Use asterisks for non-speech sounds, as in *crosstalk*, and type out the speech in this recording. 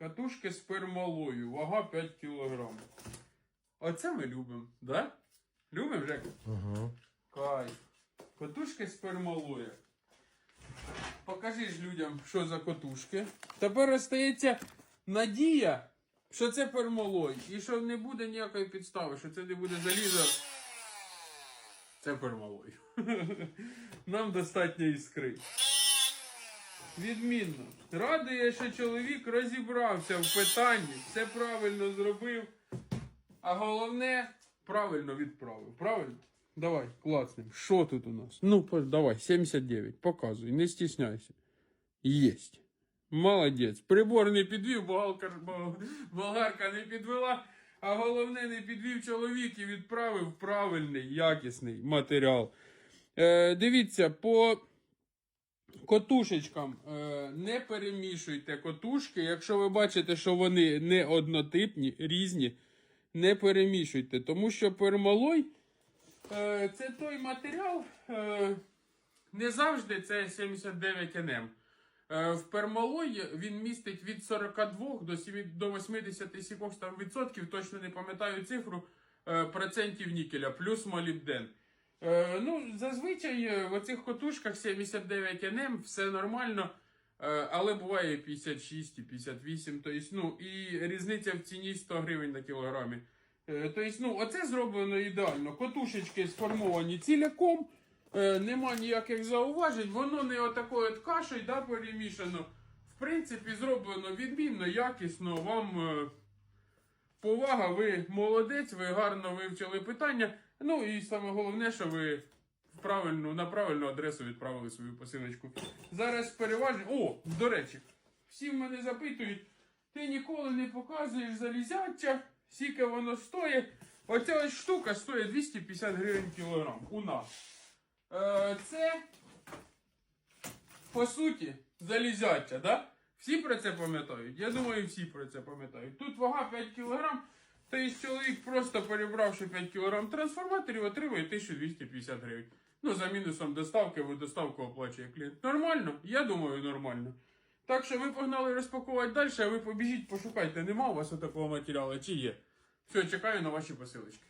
Катушки з пермалою, вага 5 кг. Оце ми любимо, да? Любимо, Жека? Угу. Кайф. Котушки з пермалою. Покажи ж людям, що за котушки. Тепер остається надія, що це пермалой. І що не буде ніякої підстави, що це не буде залізо. Це пермалой. *laughs* Нам достатньо іскри. Відмінно. Радує, що чоловік розібрався в питанні, все правильно зробив. А головне, правильно відправив. Правильно? Давай, класнем. Що тут у нас? Ну, давай, 79. Показуй, не стісняйся. Єсть. Молодець. Прибор не підвів, болгарка, болгарка не підвела, а головне не підвів чоловік і відправив правильний, якісний матеріал. Е, дивіться, по котушечкам е, не перемішуйте котушки. Якщо ви бачите, що вони не однотипні, різні, не перемішуйте. Тому що пермалой е, це той матеріал, е, не завжди це 79 НМ. Е, В пермалої він містить від 42 до, 7, до 80 сікох там відсотків, точно не пам'ятаю цифру, процентів нікеля, плюс молібден. Е, ну, зазвичай е, в оцих котушках 79 НМ, все нормально, е, але буває 56 і 58, тобто, ну, і різниця в ціні 100 гривень на кілограмі. Тобто, ну, оце зроблено ідеально. Котушечки сформовані ціляком, нема ніяких зауважень, воно не отакою от кашею да, перемішано. В принципі, зроблено відмінно, якісно. Вам повага, ви молодець, ви гарно вивчили питання. Ну і саме головне, що ви в правильну, на правильну адресу відправили свою посилочку. Зараз переважно. О, до речі, всі в мене запитують, ти ніколи не показуєш залізяча, скільки воно стоїть. Оця ось штука стоїть 250 гривень кілограм у нас. Е, це, по суті, залізяча, да? Всі про це пам'ятають? Я думаю, всі про це пам'ятають. Тут вага 5 кг, тобто чоловік просто перебравши 5 кг трансформаторів, отримує 1250 гривень. Ну, за мінусом доставки, бо доставку оплачує клієнт. Нормально? Я думаю, нормально. Так що ви погнали розпакувати далі, а ви побіжіть, пошукайте, нема у вас такого матеріалу чи є. Все, чекаю на ваші посилочки.